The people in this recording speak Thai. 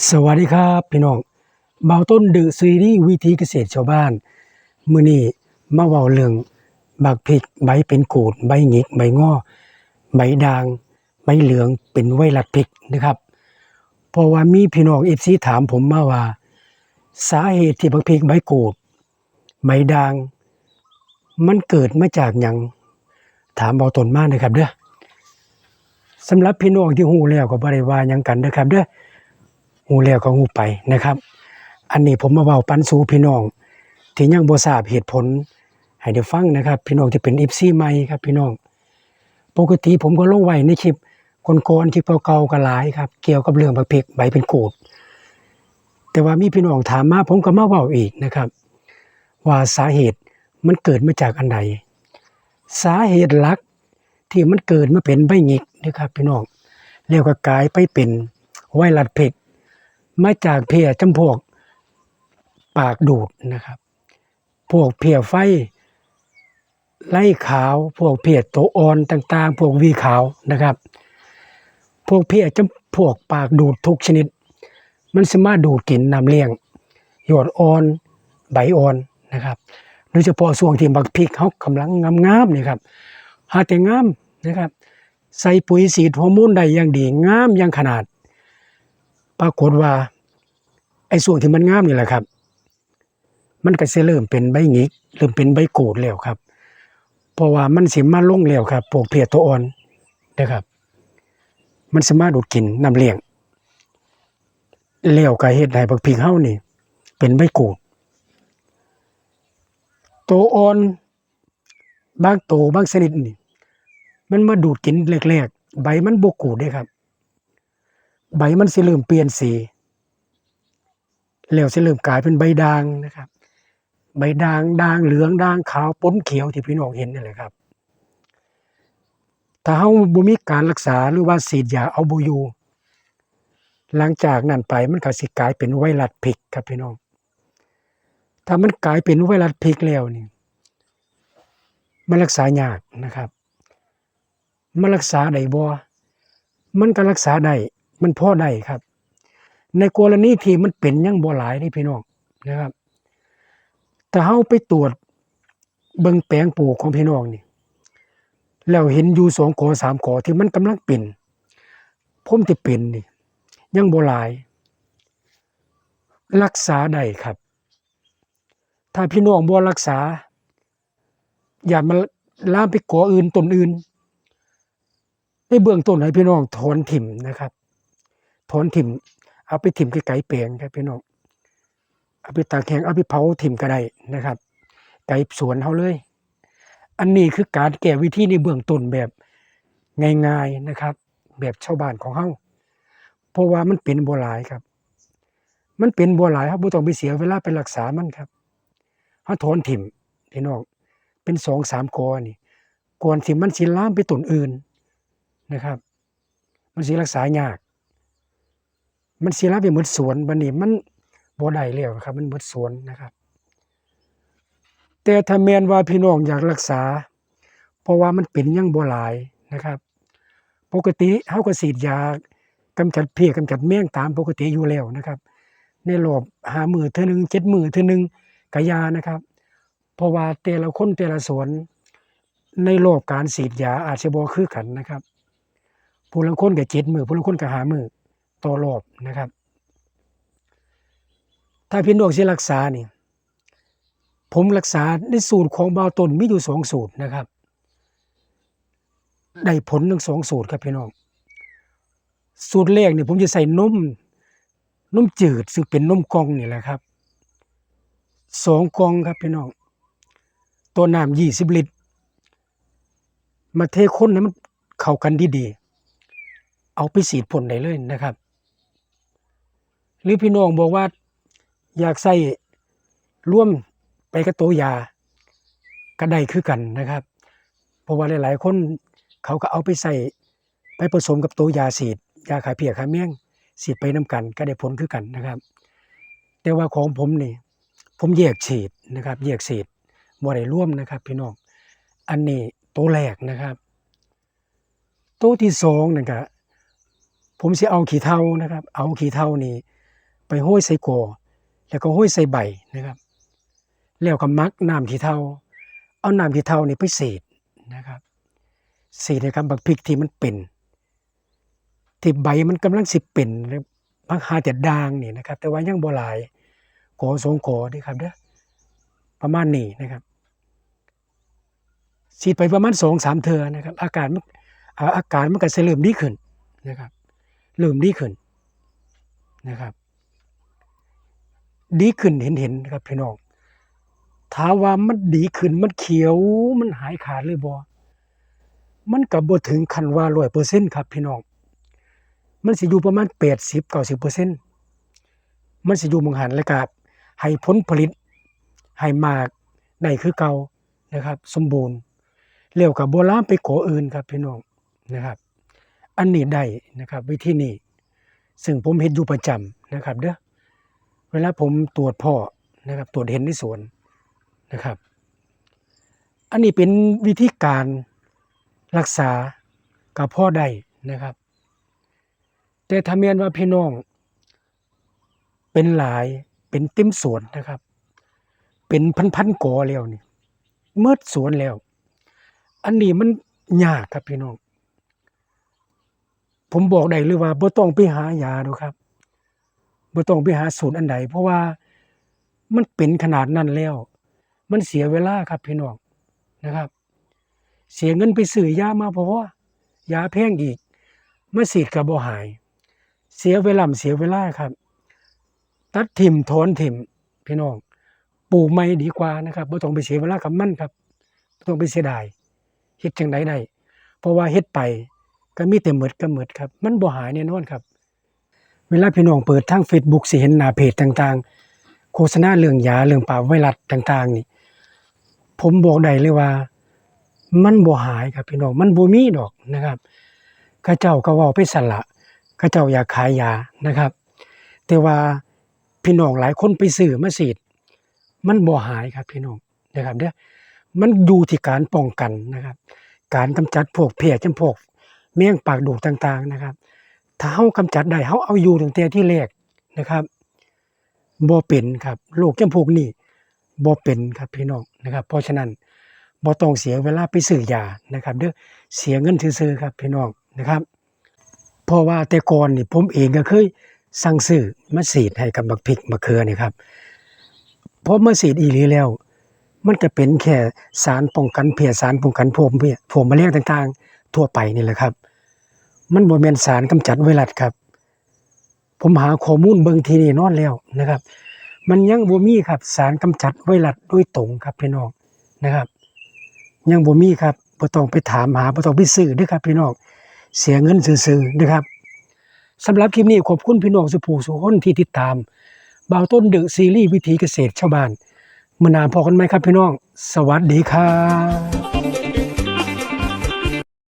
สวัสดีครับพี่น้องเบาต้นดือซีรีส์วิธีเกษตรชาวบ้าน มื้อนี้มาเว้าเรื่องบักพริกใบเป็นกูด ใบหงิก ใบงอ ใบด่าง ใบเหลืองเป็นไวรัสพริกนะครับ เพราะว่ามีพี่น้อง FC ถามผมมาว่า สาเหตุที่บักพริกใบกูด ใบด่าง มันเกิดมาจากหยังถามเบาต้นมานะครับเด้อสำหรับพี่น้องที่ฮู้แล้วก็บ่ได้ว่าหยังกันเด้อครับเด้อ ฮู้แล้วก็ฮู้ไปนะครับ อันนี้ผมมาเว้าปันสูพี่น้อง ที่ยังบ่ทราบเหตุผล ให้ได้ฟังนะครับ พี่น้องที่เป็น FC ใหม่ครับ พี่น้อง ปกติผมก็ลงไว้ในคลิปก่อนคลิปเก่าๆก็หลายครับ เกี่ยวกับเรื่องบักพริกใบเป็นกูด แต่ว่ามีพี่น้องถามมาผมก็มาเว้าอีกนะครับ ว่าสาเหตุมันเกิดมาจากอันใดสาเหตุหลักที่มันเกิดมาเป็นใบหงิกนะครับพี่น้องแล้วก็กลายไปเป็นไวรัสเพก มาจากเพียจำพวกปากดูดนะครับ พวกเพียไฟ ไล่ขาว พวกเพียตัวอ่อนต่าง ๆ พวกวีขาวนะครับ พวกเพียจำพวกปากดูดทุกชนิด มันสามารถดูดกินน้ำเลี้ยงหยดอ่อน ใบอ่อนนะครับโดยเฉพาะช่วงที่บักพริกเขากำลังงามๆนี่ครับหาแต่งามนะครับ ใส่ปุ๋ยสีดฮอร์โมนได้อย่างดีงามอย่างขนาด ปรากฏว่าไอ้ส่วนที่มันงามนี่แหละครับ มันก็สิเริ่มเป็นใบหงิกเริ่มเป็นใบโกดแล้วครับ เพราะว่ามันสิมาลงแล้วครับพวกเพียตัวอ่อนนะครับ มันสามารถดูดกินน้ำเลี้ยงแล้วก็เฮ็ดให้บักพริกเฮานี่ เป็นใบกูดตัวอ่อนบางโตบางชนิดนี่ มันมาดูดกินแรกๆใบมันบ่กูดเด้ครับ ใบมันสิเริ่มเปลี่ยนสีแล้วสิเริ่มกลายเป็นใบด่างนะครับ ใบด่างด่างเหลืองด่างขาวปนเขียวที่พี่น้องเห็นนี่แหละครับ ถ้าเฮาบ่มีการรักษาหรือว่าฉีดยาเอาบ่อยู่หลังจากนั้นไปมันก็สิกลายเป็นไวรัสพิกครับพี่น้อง ถ้ามันกลายเป็นไวรัสพิกแล้วนี่มันรักษายากนะครับ มันรักษาได้บ่มันก็รักษาได้ มันพอได้ครับ ในกรณีที่มันเป็นยังบ่หลายนี่พี่น้องนะครับถ้าเฮาไปตรวจเบิ่งแปลงปลูกของพี่น้องนี่ แล้วเห็นอยู่สองกอสามกอที่มันกำลังเป็นผมที่เป็นนี่ยังบ่หลาย รักษาได้ครับ ถ้าพี่น้องบ่รักษา อย่ามันลามไปก่ออื่นต้นอื่นในเบื้องต้นให้พี่น้องถอนถิ่มนะครับ ถอนถิ่มเอาไปถิ่มไกลๆแปลงครับพี่น้องเอาไปตากแห้งเอาไปเผาถิ่มก็ได้นะครับ ไกลสวนเฮาเลย อันนี้คือการแก้วิธีในเบื้องต้นแบบง่ายๆนะครับ แบบชาวบ้านของเฮาเพราะว่ามันเป็นบ่หลายครับ มันเป็นบ่หลายครับบ่ต้องไปเสียเวลาไปรักษามันครับเฮาถอนถิ่มพี่น้องเป็น2-3กอนี่ก่อนที่มันสิล้ามไปต้นอื่นนะครับ มันสิรักษายาก มันเสิลามไปหมดสวนบัดนี้มันบ่ได้แล้วครับ มันหมดสวนนะครับ แต่ถ้าแมนว่าพี่น้องอยากรักษา เพราะว่ามันเป็นยังบ่หลายนะครับ ปกติเฮาก็ฉีดยากำจัดเพลี้ยกำจัดแมงตามปกติอยู่แล้วนะครับ ในรอบ5มื้อเทื่อหนึง7มือเทื่อหนึงก็ยานะครับ เพราะว่าแต่ละคนแต่ละสวนในรอบการฉีดยาอาจสิบ่คือกันนะครับผู้ลางคนก็7มือผู้ลางคนก็5มื้อ ต่อรอบนะครับ ถ้าพี่น้องสิรักษานี่ ผมรักษาในสูตรของเบาตนมีอยู่2สูตรนะครับ ได้ผลทั้ง2สูตรครับพี่น้อง สูตรแรกเนี่ยผมจะใส่นมนมจืดซึ่งเป็นนมกองนี่แหละครับ2กล่องครับพี่น้อง ตัวน้ำ20ลิตร มาเทคนให้มันเข้ากันดีๆ เอาไปฉีดพ่นได้เลยนะครับ หรือพี่น้องบอกว่า อยากใส่ร่วมไปกับตัวยาก็ได้คือกันนะครับเพราะว่าหลาย ๆ คนเขาก็เอาไปใส่ไปผสมกับตัวยาฉีดยาฆ่าเพียฆ่าแมงฉีดไปนํกัน ก็ได้ผลคือกันนะครับ แต่ว่าของผมนี่ผมแยกฉีดนะครับแยกฉีดบ่ได้ร่วมนะครับ พี่น้องอันนี้ตัวแรกนะครับตัวที่2นั่นก็ผมสิเอาขี้เถ้านะครับ เอาขี้เถ้านี่ ไปห้อยใส่กอแล้วก็ห้อยใส่ใบนะครับ แล้วก็มักน้ำขี้เถ้าเอาน้ำขี้เถ้านี่ไปเศษนะครับเศษนะครับบักพริกที่มันเป็นที่ใบมันกำลังสิเป็นหรือบางหาแต่ด่างนี่นะครับ แต่ว่ายังบ่หลายกอสองกอเด้อครับเด้อประมาณนี้นะครับฉีดไปประมาณ2-3เทื่อนะครับ อาการมันอาการมันก็เริ่มดีขึ้นนะครับ เริ่มดีขึ้นนะครับ ดีขึ้นเห็นเห็นครับพี่น้องถามว่ามันดีขึ้นมันเขียวมันหายขาดเลยบ่มันก็บ่ถึงขั้นว่า100%ครับพี่น้องมันสิอยู่ประมาณ80-90%มันสิอยู่ม้องหันแล้วก็ให้ผลผลิตให้มากได้คือเก่านะครับ สมบูรณ์แล้วก็บ่ลามไปก่ออื่นครับพี่น้องนะครับ อันนี้ได้นะครับ วิธีนี้ซึ่งผมเฮ็ดอยู่ประจำนะครับ เด้อ เวลาผมตรวจพ่อนะครับ ตรวจเห็นในสวนนะครับ อันนี้เป็นวิธีการรักษากับพ่อได้นะครับ แต่ถ้าแม่นว่าพี่น้อง เป็นหลายเป็นเต็มสวนนะครับ เป็นพันๆกอแล้วนี่เมิดสวนแล้ว อันนี้มันยากครับพี่น้อง ผมบอกได้เลยว่าบ่ต้องไปหายาดอกครับ บ่ต้องไปหาสูตรอันใดเพราะว่ามันเป็นขนาดนั้นแล้ว มันเสียเวลาครับพี่น้องนะครับ เสียเงินไปซื้อยามาเพราะว่ายาแพงอีกมาฉีดก็บบ่หาย เสียเวลาเสียเวลาครับ ตัดทิ่มถอนทิ่มพี่น้องปลูกใหม่ดีกว่านะครับบ่ต้องไปเสียเวลากับมันครับบ่ต้องไปเสียดายเฮ็ดจังไดได้เพราะว่าเฮ็ดไปก็มีแต่หมดก็หมดครับ มันบ่หายแน่นอนครับ เวลาพี่น้องเปิดทาง Facebook สิเห็นหน้าเพจต่างๆ โฆษณาเรื่องยาเรื่องปราบไวรัสต่างๆ นี่ ผมบอกได้เลยว่า มันบ่หายครับพี่น้องมันบ่มีดอกนะครับเขาเจ้าก็เว้าไปสละเขาเจ้าอยากขายยานะครับ แต่ว่าพี่น้องหลายคนไปซื้อมาฉีดมันบ่หายครับพี่น้องนะครับเด้อมันอยู่ที่การป้องกันนะครับ การกำจัดพวกเพลียจำพวกแมงปากดูกต่างๆนะครับ ถ้าเฮากำจัดได้เฮาเอาอยู่ตั้งแต่ที่แรกนะครับบ่เป็นครับโรคจำพวกนี้บ่เป็นครับพี่น้องนะครับ เพราะฉะนั้นบ่ต้องเสียเวลาไปซื้อยานะครับ เด้อเสียเงินซื่อๆครับพี่น้องนะครับ เพราะว่าแต่ก่อนนี่ผมเองก็เคยสั่งซื้อมาฉีดให้กับบักพริกมะเขือนี่ครับพอมาฉีดอีหลีแล้ว มันก็เป็นแค่สารป้องกันเพลียสารป้องกันพวกเพียพวกแมลงต่างๆ ทั่วไปนี่แหละครับ มันบ่แม่นสารกำจัดไวรัสครับ ผมหาข้อมูลเบิ่งทีนี่นอนแล้วนะครับ มันยังบ่มีครับสารกำจัดไวรัสโดยตรงครับพี่น้องนะครับ ยังบ่มีครับบ่ต้องไปถามหาบ่ต้องไปซื้อเด้อครับพี่น้องเสียเงินซื่อๆนะครับสำหรับคลิปนี้ขอบคุณพี่น้องสุผู้สุคนที่ติดตามบ่าวต้นดอะซีรีส์วิถีเกษตรชาวบ้านมื้อหน้าพบกันใหมครับพี่น้อง สวัสดีครับ